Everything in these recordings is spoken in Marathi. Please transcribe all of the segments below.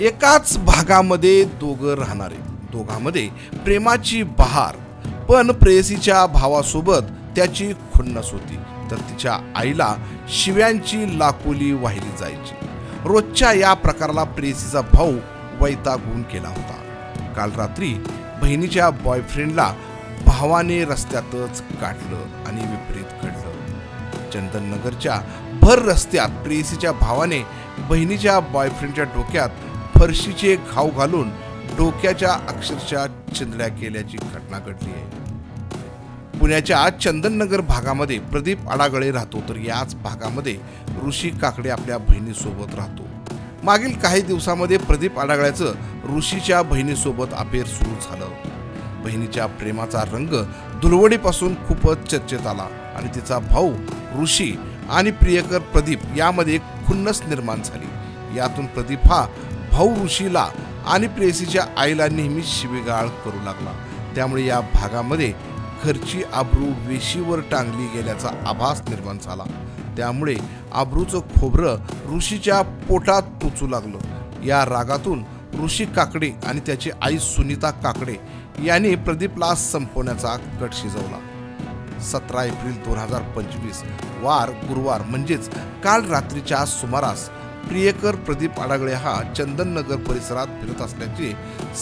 एकाच भागामध्ये दोघं राहणारे दोघांमध्ये प्रेमाची बहार पण प्रेयसीच्या भावासोबत त्याची खुन्नस होती. तर तिच्या आईला शिव्यांची लाकोली वाहिली जायची. रोजच्या या प्रकाराला प्रेयसीचा भाऊ वैतागून केला होता. काल रात्री बहिणीच्या बॉयफ्रेंडला भावाने रस्त्यातच काढलं आणि विपरीत घडलं. चंदननगरच्या भर रस्त्यात प्रेयसीच्या भावाने बहिणीच्या बॉयफ्रेंडच्या डोक्यात फरशीचे घाव घालून डोक्याच्या अक्षरशः चिंधड्या केल्याची घटना घडली आहे. पुण्याच्या चंदननगर भागामध्ये प्रदीप आडागळे राहतो तर याच भागामध्ये ऋषी काकडे आपल्या बहिणीसोबत राहतो. मागील काही दिवसामध्ये प्रदीप आडागळ्याचं ऋषीच्या बहिणीसोबत अफेअर सुरू झालं. बहिणीच्या प्रेमाचा रंग धुलवडीपासून खूपच चर्चेत आला आणि तिचा भाऊ ऋषी आणि प्रियकर प्रदीप यामध्ये खुन्नस निर्माण झाली. यातून प्रदीप हा भाऊ ऋषीला आणि प्रेसीच्या आईला नेहमी शिवीगाळ करू लागला. त्यामुळे या भागामध्ये घरची आब्रू वेशीवर टांगली गेल्याचा आभास निर्माण झाला. त्यामुळे आब्रूचं खोबरं ऋषीच्या पोटात टोचू लागलं. या रागातून ऋषी काकडे आणि त्याची आई सुनीता काकडे यांनी प्रदीपला संपवण्याचा कट शिजवला. सतरा एप्रिल दोन हजार पंचवीस वार गुरुवार म्हणजेच काल रात्रीच्या सुमारास प्रियकर प्रदीप आडागळे हा चंदननगर परिसरात फिरत असल्याचे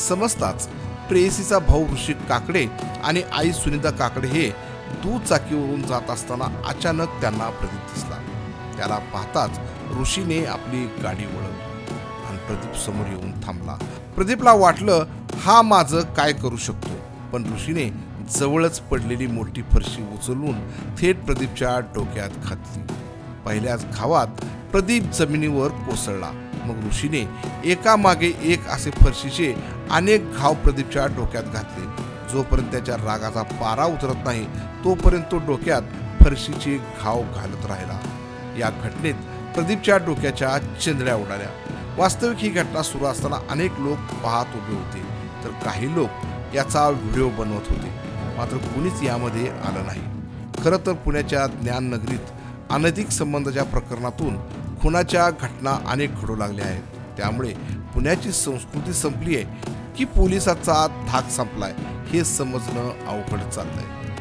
समजताच प्रेयसीचा भाऊ ऋषी काकडे आणि आई सुनीता काकडे हे दुचाकीवरून जात असताना अचानक त्यांना प्रदीप दिसला. त्याला पाहताच ऋषीने आपली गाडी वळवली आणि प्रदीप समोर येऊन थांबला. प्रदीपला वाटलं हा माझं काय करू शकतो? पण ऋषीने जवळच पडलेली मोठी फरशी उचलून थेट प्रदीपच्या डोक्यात घातली. पहिल्याच घावात प्रदीप जमिनीवर कोसळला. मग ऋषीने एका मागे एक असे फरशीचे अनेक घाव प्रदीपच्या डोक्यात घातले. जोपर्यंत त्याच्या रागाचा पारा उतरत नाही तोपर्यंत तो डोक्यात फरशीचे घाव घालत राहिला. या घटनेत प्रदीपच्या डोक्याच्या चिंधड्या उडाल्या. वास्तविक ही घटना सुरू असताना अनेक लोक पाहत उभे होते. तर काही लोक याचा व्हिडिओ बनवत होते. मात्र कुणीच यामध्ये आलं नाही. खरं तर पुण्याच्या ज्ञाननगरीत अनैतिक संबंधाच्या प्रकरणातून खुनाच्या घटना अनेक घडू लागल्या आहेत. त्यामुळे पुण्याची संस्कृती संपली आहे की पोलिसाचा धाक संपलाय हे समजणं अवघड चाललंय.